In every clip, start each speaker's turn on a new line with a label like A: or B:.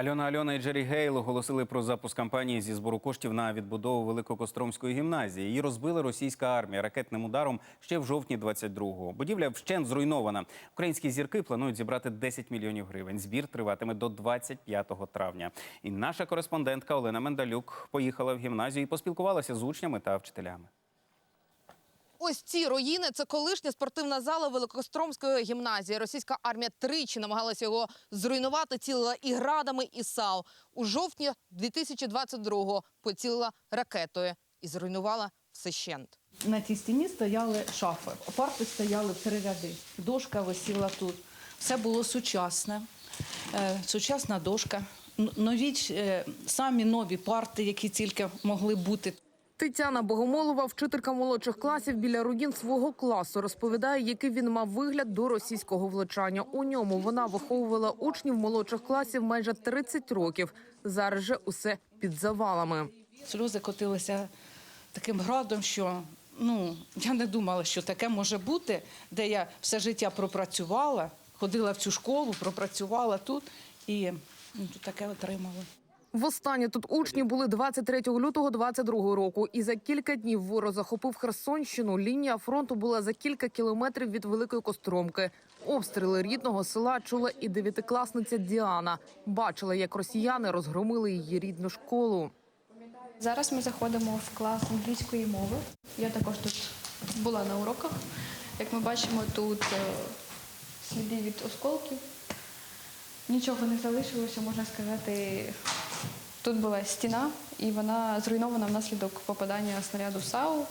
A: Альона Альона і Джері Гейл оголосили про запуск кампанії зі збору коштів на відбудову Великокостромської гімназії. Її розбила російська армія ракетним ударом ще в жовтні 22-го. Будівля вщент зруйнована. Українські зірки планують зібрати 10 мільйонів гривень. Збір триватиме до 25 травня. І наша кореспондентка Олена Мендалюк поїхала в гімназію і поспілкувалася з учнями та вчителями.
B: Ось ці руїни це колишня спортивна зала Великостромської гімназії. Російська армія тричі намагалася його зруйнувати, цілила і градами, і САУ. У жовтні 2022-го поцілила ракетою і зруйнувала все щент.
C: На цій стіні стояли шафи, парти стояли три ряди. Дошка висіла тут. Все було сучасне, е, сучасна дошка. Нові, е, самі нові парти, які тільки могли бути.
B: Тетяна Богомолова, вчителька молодших класів біля руїн свого класу, розповідає, який він мав вигляд до російського влучання. У ньому вона виховувала учнів молодших класів майже 30 років. Зараз же усе під завалами.
C: Сльози котилися таким градом, що ну, я не думала, що таке може бути, де я все життя пропрацювала, ходила в цю школу, пропрацювала тут і ну, таке отримала.
B: Востаннє тут учні були 23 лютого 22 року. І за кілька днів ворог захопив Херсонщину. Лінія фронту була за кілька кілометрів від Великої Костромки. Обстріли рідного села чула і дев'ятикласниця Діана. Бачила, як росіяни розгромили її рідну школу.
D: Зараз ми заходимо в клас англійської мови. Я також тут була на уроках. Як ми бачимо, тут е, сліди від осколків. Нічого не залишилося, можна сказати. Тут була стіна, і вона зруйнована внаслідок попадання снаряду САУ.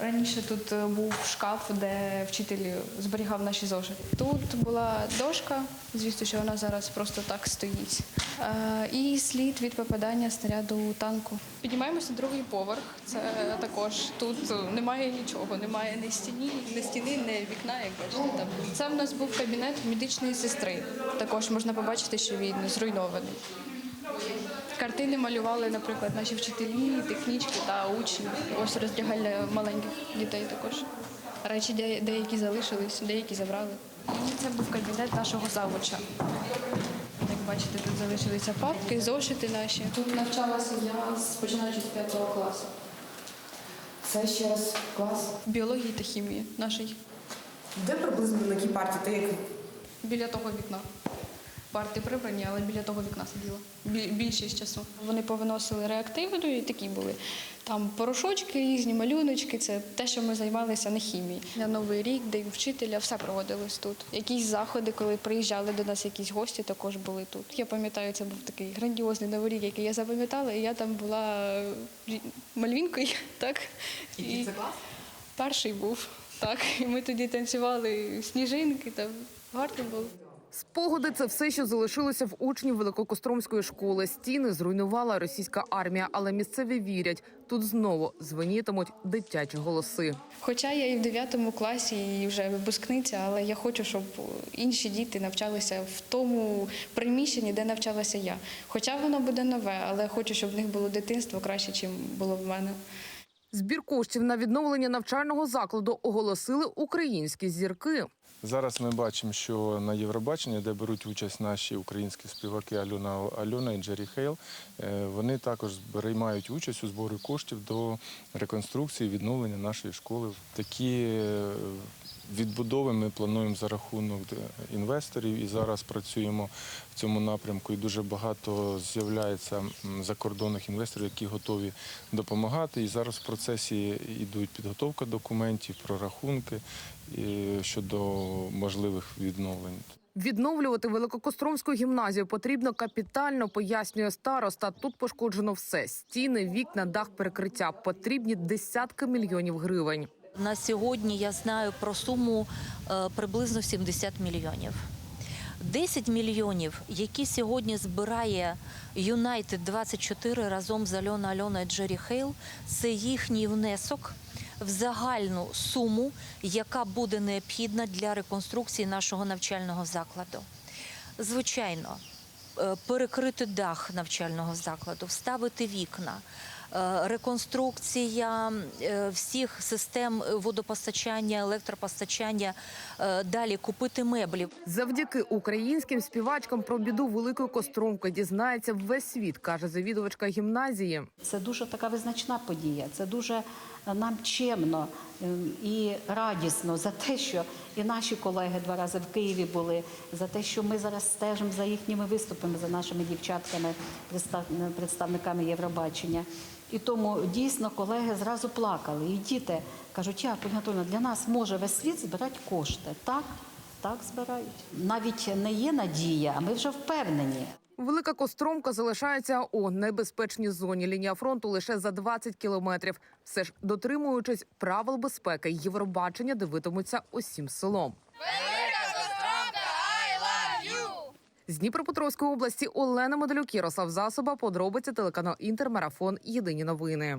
D: Раніше тут е, був шкаф, де вчитель зберігав наші зошити. Тут була дошка, звісно, що вона зараз просто так стоїть. Е, І слід від попадання снаряду танку. Піднімаємося на другий поверх. Це також тут немає нічого, немає ні стіні, ні стіни, ні вікна, як бачите. Там це в нас був кабінет медичної сестри. Також можна побачити, що він зруйнований. Картини малювали, наприклад, наші вчителі, технічки та учні. Ось роздягальня маленьких дітей також. Речі деякі залишились, деякі забрали. Це був кабінет нашого завуча. Як бачите, тут залишилися папки, зошити наші. Тут навчалася я починаючи з п'ятого класу.
E: Це ще раз клас.
D: Біології та хімії нашої.
E: Де приблизно на якій парті? Ти як
D: Біля того вікна. Парти прибрані, але біля того вікна сиділа. Більшість часу. Вони повиносили реактиви, ну і такі були. Там порошочки, різні малюночки. Це те, що ми займалися на хімії. На Новий рік, день вчителя, все проводилось тут. Якісь заходи, коли приїжджали до нас якісь гості, також були тут. Я пам'ятаю, це був такий грандіозний новий рік, який я запам'ятала, і я там була е, мальвінкою, так? І Перший був. Так, і ми тоді танцювали сніжинки, там гарно було.
B: Спогади це все, що залишилося в учнів Великокостромської школи. Стіни зруйнувала російська армія, але місцеві вірять, тут знову звенітимуть дитячі голоси.
D: Хоча я і в 9 класі, і вже випускниця, але я хочу, щоб інші діти навчалися в тому приміщенні, де навчалася я. Хоча воно буде нове, але хочу, щоб в них було дитинство краще, ніж було в мене.
B: Збір коштів на відновлення навчального закладу оголосили українські зірки.
F: Зараз ми бачимо, що на Євробаченні, де беруть участь наші українські співаки Альона Альона і Джері Хейл, е, вони також приймають участь у зборі коштів до реконструкції відновлення нашої школи. Такі е, відбудови ми плануємо за рахунок е, інвесторів і зараз працюємо в цьому напрямку. І дуже багато з'являється закордонних інвесторів, які готові допомагати. І зараз в процесі йдуть підготовка документів, прорахунки щодо можливих відновлень.
B: Відновлювати Великокостромську гімназію потрібно капітально, пояснює староста. Тут пошкоджено все: стіни, вікна, дах, перекриття. Потрібні десятки мільйонів гривень.
G: На сьогодні я знаю про суму е, приблизно 70 мільйонів. 10 мільйонів, які сьогодні збирає Юнайтед 24 разом з Альона Альона Джері Хейл, це їхній внесок в загальну суму, яка буде необхідна для реконструкції нашого навчального закладу. Звичайно, е, перекрити дах навчального закладу, вставити вікна, реконструкція е, всіх систем водопостачання, електропостачання, е, далі купити меблі.
B: Завдяки українським співачкам про біду великої костромки дізнається весь світ, каже завідувачка гімназії.
H: Це дуже така визначна подія. Це дуже е, нам чемно ем, і радісно за те, що і наші колеги два рази в Києві були, за те, що ми зараз стежимо за їхніми виступами, за нашими дівчатками, представ- представниками Євробачення. І тому дійсно колеги зразу плакали. І діти кажуть, Ольга Анатольовна, для нас може весь світ збирати кошти. Так, так збирають. Навіть не є надія, а ми вже впевнені.
B: Велика Костромка залишається у небезпечній зоні. Лінія фронту лише за 20 кілометрів. Все ж дотримуючись правил безпеки, Євробачення дивитимуться усім селом. З Дніпропетровської області Олена Медалюк, Ярослав Засоба, подробиці телеканал Інтермарафон. Єдині новини.